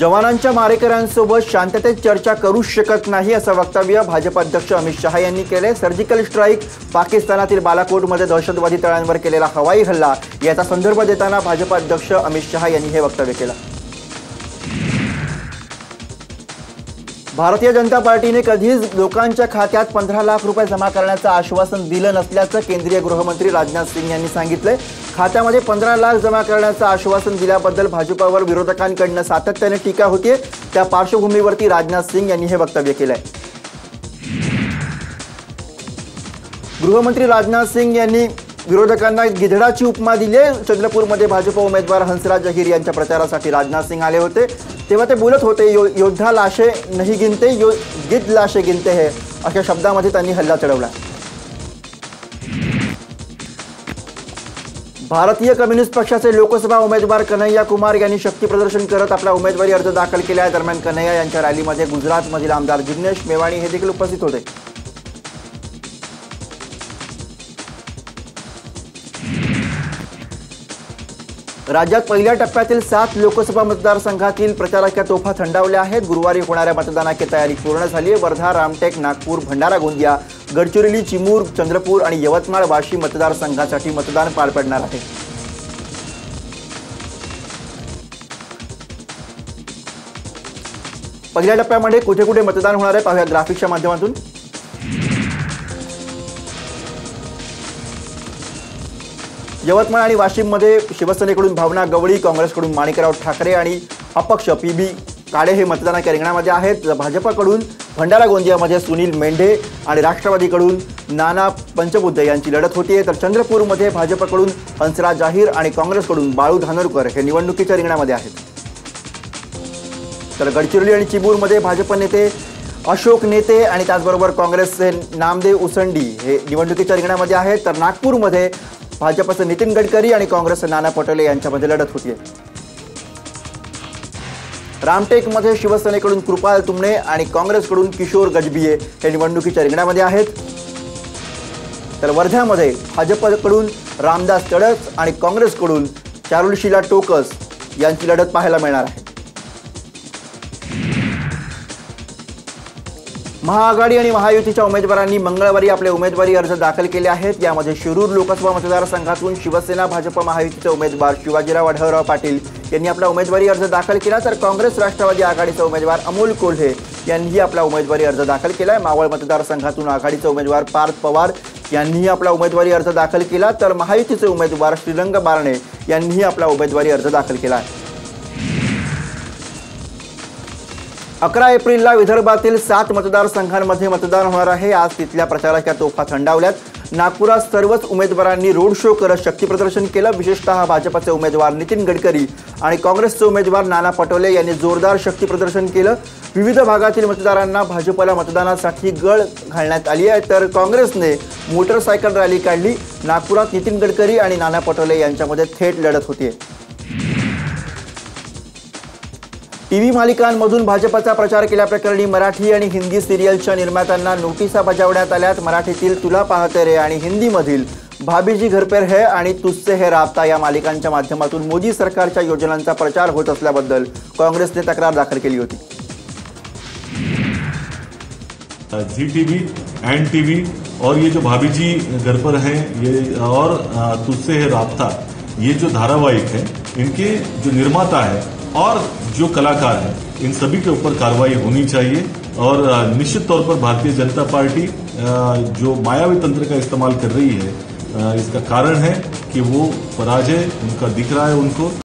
जवानांच्या मारेकऱ्यांसोबत शांततेत चर्चा करू शकत नाही असं वक्तव्य भाजप अध्यक्ष अमित शहा यांनी केले सर्जिकल स्ट्राईक पाकिस्तानातील बालाकोटमध्ये दहशतवादी तळांवर केलेला हवाई हल्ला. याचा संदर्भ देताना भाजप अध्यक्ष अमित शहा यांनी हे वक्तव्य केलं. भारतीय जनता पार्टीने कधीच लोकांच्या खात्यात पंधरा लाख रुपये जमा करण्याचं आश्वासन दिलं नसल्याचं केंद्रीय गृहमंत्री राजनाथ सिंग यांनी सांगितलंय. खात्यामध्ये पंधरा लाख जमा करण्याचं आश्वासन दिल्याबद्दल भाजपावर विरोधकांकडनं सातत्याने टीका होतीये. त्या पार्श्वभूमीवरती राजनाथ सिंग यांनी हे वक्तव्य केलंय. गृहमंत्री राजनाथ सिंग यांनी विरोधकांना गिधडाची उपमा दिली चंद्रपूरमध्ये भाजप उमेदवार हंसराज अहिर यांच्या प्रचारासाठी राजनाथ सिंग आले होते. तेव्हा ते बोलत होते यो योद्धा लाशे नाही गिनते यो गिद्ध लाशे गिनते हे अशा शब्दामध्ये त्यांनी हल्ला चढवला. भारतीय कम्युनिस्ट पक्षाचे लोकसभा उमेदवार कन्हैया कुमार यांनी शक्तीप्रदर्शन करत आपला उमेदवारी अर्ज दाखल केला आहे. दरम्यान कन्हैया यांच्या रॅलीमध्ये गुजरातमधील आमदार जिग्नेश मेवाणी हे देखील उपस्थित होते. राज्यात पहिल्या टप्प्यातील सात लोकसभा मतदारसंघातील प्रचाराच्या तोफा थंडावल्या आहेत. गुरुवारी होणाऱ्या मतदानाची तयारी पूर्ण झाली. आहे वर्धा रामटेक नागपूर भंडारा गोंदिया गडचिरोली चिमूर चंद्रपूर आणि यवतमाळ वाशी मतदारसंघासाठी मतदान पार पडणार आहे. पहिल्या टप्प्यामध्ये कुठे कुठे मतदान होणार आहे? पाहूया ग्राफिक्सच्या माध्यमातून. यवतमाळ आणि वाशिममध्ये शिवसेनेकडून भावना गवळी काँग्रेसकडून माणिकराव ठाकरे आणि अपक्ष पी बी काळे हे मतदानाच्या रिंगणामध्ये आहेत. भाजपाकडून भंडारा गोंदियामध्ये सुनील मेंढे आणि राष्ट्रवादीकडून नाना पंचबुद्ध यांची लढत होतीये तर चंद्रपूरमध्ये भाजपकडून हंसराज जाहीर आणि काँग्रेसकडून बाळू धानोरकर हे निवडणुकीच्या रिंगणामध्ये आहेत. तर गडचिरोली आणि चिमूरमध्ये भाजप नेते अशोक नेते आणि त्याचबरोबर काँग्रेसचे नामदेव उसंडी हे निवडणुकीच्या रिंगणामध्ये आहेत. तर नागपूरमध्ये भाजपचं नितीन गडकरी आणि काँग्रेसचे नाना पटोले यांच्यामध्ये लढत होतीये. रामटेकमध्ये शिवसेनेकडून कृपाल तुमणे आणि काँग्रेसकडून किशोर गजबिये हे निवडणुकीच्या रिंगणामध्ये आहेत. तर वर्ध्यामध्ये भाजपकडून रामदास तडस आणि काँग्रेसकडून चारुलशिला टोकस यांची लढत पाहायला मिळणार आहे. महाआघाडी आणि महायुतीच्या उमेदवारांनी मंगळवारी आपले उमेदवारी अर्ज दाखल केले आहेत. यामध्ये शिरूर लोकसभा मतदारसंघातून शिवसेना भाजप महायुतीचे उमेदवार शिवाजीराव आढळराव पाटील यांनी आपला उमेदवारी अर्ज दाखल केला. तर काँग्रेस राष्ट्रवादी आघाडीचे उमेदवार अमोल कोल्हे यांनीही आपला उमेदवारी अर्ज दाखल केला आहे मावळ मतदारसंघातून आघाडीचे उमेदवार पार्थ पवार यांनीही आपला उमेदवारी अर्ज दाखल केला. तर महायुतीचे उमेदवार श्रीरंग बारणे यांनीही आपला उमेदवारी अर्ज दाखल केला आहे. अकरा एप्रिलला विदर्भातील सात मतदारसंघांमध्ये मतदान होणार आहे. आज तिथल्या प्रचाराच्या तोफा थंडावल्यात. नागपुरात सर्वच उमेदवारांनी रोड शो करत शक्तीप्रदर्शन केलं. विशेषतः भाजपचे उमेदवार नितीन गडकरी आणि काँग्रेसचे उमेदवार नाना पटोले यांनी जोरदार शक्तीप्रदर्शन केलं. विविध भागातील मतदारांना भाजपला मतदानासाठी गळ घालण्यात आली आहे. तर काँग्रेसने मोटरसायकल रॅली काढली. नागपुरात नितीन गडकरी आणि नाना पटोले यांच्यामध्ये थेट लढत होती. टीव्ही मालिकांमधून भाजपचा प्रचार केल्याप्रकरणी मराठी आणि हिंदी सिरियलच्या निर्मात्यांना नोटिसा बजावण्यात आल्यात. मराठीतील तुला पाहते रे आणि हिंदीमधील भाभीजी घरपेर है आणि तुझसे हे राबता या मालिकांच्या माध्यमातून मोदी सरकारच्या योजनांचा प्रचार होत असल्याबद्दल काँग्रेसने तक्रार दाखल केली होती. जी अँड टी व्ही और ये जो भाभी जी घर पर ये और तुझसे है राबता ये जो धारावाहिक है इनके जो निर्माता है और जो कलाकार हैं, इन सभी के ऊपर कार्रवाई होनी चाहिए। और निश्चित तौर पर भारतीय जनता पार्टी जो मायावी तंत्र का इस्तेमाल कर रही है इसका कारण है कि वो पराजय उनका दिख रहा है उनको।